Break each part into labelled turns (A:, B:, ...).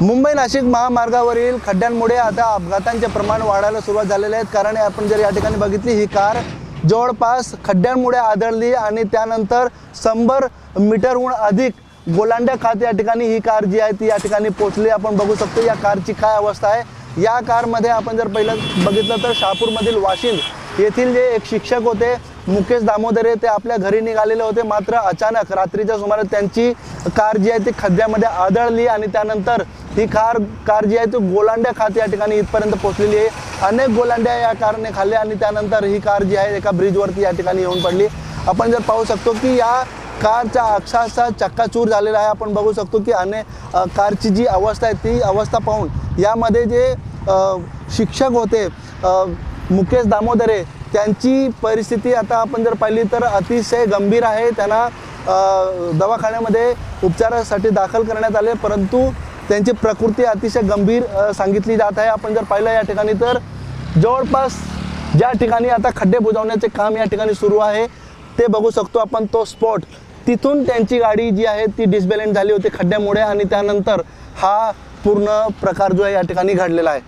A: मुंबई नाशिक महामार्गावरील खड्ड्यांमुळे आता अपघातांचे प्रमाण वाढायला सुरुवात झालेले आहेत. कारण आपण जर या ठिकाणी बघितली ही कार जवळपास खड्ड्यांमुळे आदळली आणि त्यानंतर शंभर मीटरहून अधिक गोलांड्या खात या ठिकाणी ही कार जी आहे ती या ठिकाणी पोचली आपण बघू शकतो या कारची काय अवस्था आहे. या कारमध्ये आपण जर पहिलं बघितलं तर शहापूरमधील वाशिंद येथील जे एक शिक्षक होते मुकेश दामोदरे ते आपल्या घरी निघालेले होते. मात्र अचानक रात्रीच्या सुमारास त्यांची कार जी आहे ती खड्ड्यामध्ये आदळली आणि त्यानंतर ही कार कार जी आहे ती गोलांड्या खात या ठिकाणी इथपर्यंत पोहोचलेली आहे. अनेक गोलांड्या या कारने खाल्ल्या आणि त्यानंतर ही कार जी आहे एका ब्रिजवरती या ठिकाणी येऊन पडली. आपण जर पाहू शकतो की या कारचा अक्षरशः चक्काचूर झालेला आहे. आपण बघू शकतो की अनेक कारची जी अवस्था आहे ती अवस्था पाहून यामध्ये जे शिक्षक होते मुकेश दामोदरे त्यांची परिस्थिती आता आपण जर पाहिली तर अतिशय गंभीर आहे. त्यांना दवाखान्यामध्ये उपचारासाठी दाखल करण्यात आले परंतु त्यांची प्रकृती अतिशय गंभीर सांगितली जात आहे. आपण जर पाहिलं या ठिकाणी तर जवळपास ज्या ठिकाणी आता खड्डे बुजवण्याचे काम या ठिकाणी सुरू आहे ते बघू शकतो आपण तो स्पॉट. तिथून त्यांची गाडी जी आहे ती डिसबॅलेन्स झाली होती खड्ड्यामुळे आणि त्यानंतर हा पूर्ण प्रकार जो आहे या ठिकाणी घडलेला आहे.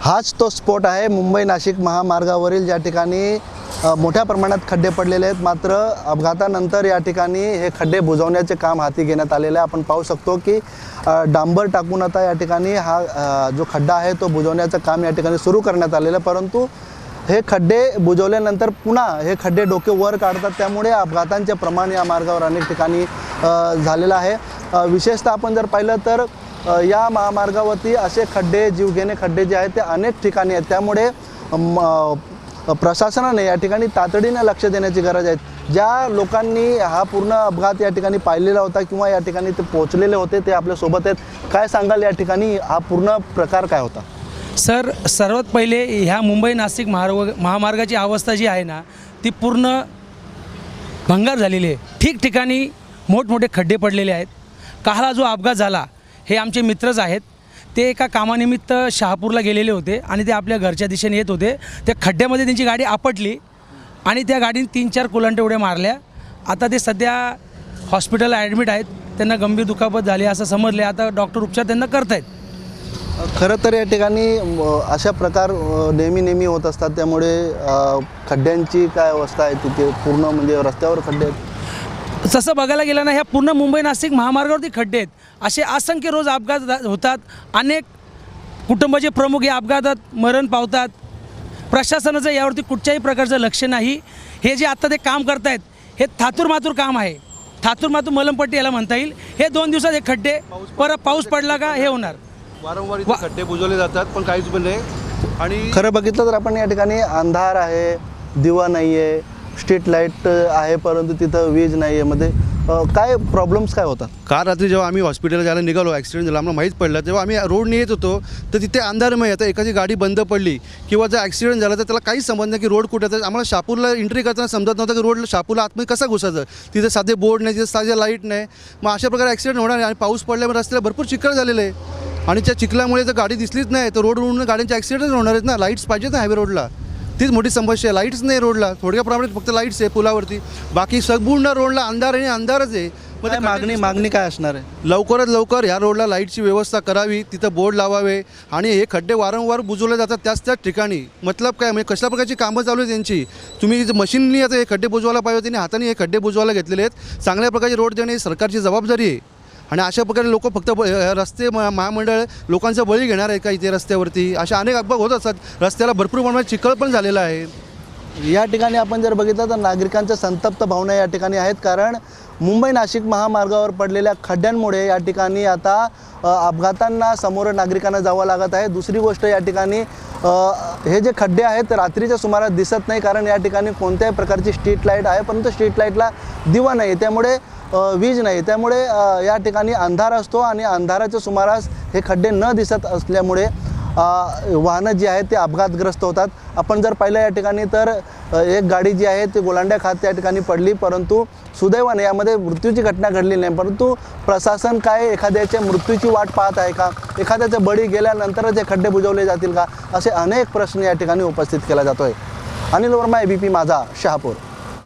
A: हाच तो स्पॉट आहे. मुंबई नाशिक महामार्गावरील ज्या ठिकाणी मोठ्या प्रमाणात खड्डे पडलेले आहेत मात्र अपघातानंतर या ठिकाणी हे खड्डे बुजवण्याचे काम हाती घेण्यात आलेले आहे. आपण पाहू शकतो की डांबर टाकून आता या ठिकाणी हा जो खड्डा आहे तो बुजवण्याचं काम या ठिकाणी सुरू करण्यात आलेलं आहे. परंतु हे खड्डे बुजवल्यानंतर पुन्हा हे खड्डे डोके वर काढतात. त्यामुळे अपघातांचे प्रमाण या मार्गावर अनेक ठिकाणी झालेलं आहे. विशेषतः आपण जर पाहिलं तर या महामार्गावरती असे खड्डे जीवघेणे खड्डे जे आहेत ते अनेक ठिकाणी आहेत. त्यामुळे म, प्रशासनाने या ठिकाणी तातडीनं लक्ष देण्याची गरज आहे. ज्या लोकांनी हा पूर्ण अपघात या ठिकाणी पाहिलेला होता किंवा या ठिकाणी ते पोहोचलेले होते ते आपल्यासोबत आहेत. काय सांगाल या ठिकाणी? हा पूर्ण प्रकार काय होता?
B: सर सर्वात पहिले ह्या मुंबई नाशिक महामार्ग महामार्गाची अवस्था जी आहे ना ती पूर्ण भंगार झालेली आहे. ठिकठिकाणी मोठमोठे खड्डे पडलेले आहेत. काला जो अपघात झाला हे आमचे मित्रच आहेत. ते एका कामानिमित्त शहापूरला गेलेले होते आणि ते आपल्या घरच्या दिशेने येत होते. त्या खड्ड्यामध्ये त्यांची गाडी आपटली आणि त्या गाडीने तीन चार कुलांटे उड्या मारल्या. आता ते सध्या हॉस्पिटलला ॲडमिट आहेत. त्यांना गंभीर दुखापत झाली असं समजले. आता डॉक्टर उपचार त्यांना करतायत.
A: खरं तर या ठिकाणी अशा प्रकार नेहमी नेहमी होत असतात. त्यामुळे खड्ड्यांची काय अवस्था आहे तिथे? पूर्ण म्हणजे रस्त्यावर खड्डे आहेत?
B: तसं बघायला गेलं ना ह्या पूर्ण मुंबई नाशिक महामार्गावरती खड्डे आहेत. असे असंख्य रोज अपघात होतात. अनेक कुटुंबाचे प्रमुख या अपघातात मरण पावतात. प्रशासनाचं यावरती कुठच्याही प्रकारचं लक्ष नाही. हे जे आत्ता ते काम करतायत हे थातूर मातूर काम आहे. थातूर मातूर मलमपट्टी याला म्हणता येईल. हे दोन दिवसात हे खड्डे परत पाऊस पडला का हे होणार.
C: वारंवार खड्डे बुजवले जातात पण काहीच पण नाही. आणि
A: खरं बघितलं तर आपण या ठिकाणी अंधार आहे दिवा नाही आहे स्ट्रीट लाइट आहे परंतु तिथं वीज नाही आहे मध्ये काय प्रॉब्लेम्स काय होतात?
C: काल रात्री जेव्हा आम्ही हॉस्पिटलला जायला निघालो ॲक्सिडेंट झाला आम्हाला माहीत पडलं. तेव्हा आम्ही रोडने येत होतो तर तिथे अंधारमय आता एखादी गाडी बंद पडली किंवा जर ॲक्सिडेंट झाला तर त्याला काहीच समज नाही की रोड कुठे आहे. तर आम्हाला शापूरला एंट्री करताना समजत नव्हतं की रोड शापूरला आतमध्ये कसा घुसायचं. तिथे साधे बोर्ड नाही तिथे साधे लाइट नाही. मग अशा प्रकारे ॲक्सिडेंट होणार आहे आणि पाऊस पडल्यामुळे रस्त्याला भरपूर चिखल झालेलं आहे. आणि त्या चिखलामुळे जर गाडी दिसलीच नाही तर रोडवरून गाड्यांचे ॲक्सिडेंट होणार आहेत ना. लाईट्स पाहिजेत ना हायवे रोडला तीच मोठी समस्या आहे. लाईट्स नाही रोडला. थोड्या प्रमाणात फक्त लाईट्स आहे पुलावरती. बाकी संपूर्ण रोडला अंधार आणि अंधारच आहे. मग
A: काय
C: ते
A: मागणी मागणी काय असणार आहे?
C: लवकरात लवकर ह्या रोडला लाईटची व्यवस्था करावी. तिथं बोर्ड लावावे. आणि हे खड्डे वारंवार बुजवले जातात त्याच त्याच ठिकाणी. मतलब काय? म्हणजे कशा प्रकारची कामं चालू आहेत त्यांची तुम्ही मशीननी आता हे खड्डे बुजवायला पाहिजे आणि हाताने हे खड्डे बुजवायला घेतलेले आहेत. चांगल्या प्रकारचे रोड देणे ही सरकारची जबाबदारी आहे. आणि अशा प्रकारे लोक फक्त ब- रस्ते म- महामंडळ लोकांचा बळी घेणार आहे का इथे रस्त्यावरती? अशा अनेक अपघात होत असतात. रस्त्याला भरपूर प्रमाणात चिखल पण झालेला आहे.
A: या ठिकाणी आपण जर बघितलं तर नागरिकांच्या संतप्त भावना या ठिकाणी आहेत. कारण मुंबई नाशिक महामार्गावर पडलेल्या खड्ड्यांमुळे या ठिकाणी आता अ, अपघातांना समोर नागरिकांना जावं लागत आहे. दुसरी गोष्ट या ठिकाणी अ, हे जे खड्डे आहेत रात्रीच्या सुमारास दिसत नाही. कारण या ठिकाणी कोणत्याही प्रकारची स्ट्रीट लाइट आहे. परंतु स्ट्रीट लाईटला दिवा नाही. त्यामुळे वीज नाही. त्यामुळे या ठिकाणी अंधार असतो आणि अंधाराच्या सुमारास हे खड्डे न दिसत असल्यामुळे वाहनं जी आहेत ते अपघातग्रस्त होतात. आपण जर पाहिलं या ठिकाणी तर एक गाडी जी आहे ती गोलांड्या खात त्या ठिकाणी पडली परंतु सुदैवाने यामध्ये मृत्यूची घटना घडली नाही. परंतु प्रशासन काय एखाद्याच्या मृत्यूची वाट पाहत आहे का? एखाद्याचा बळी गेल्यानंतरच हे खड्डे बुजवले जातील का? असे अनेक प्रश्न या ठिकाणी उपस्थित केला जातो आहे अनिल वर्मा पी माझा शहापूर.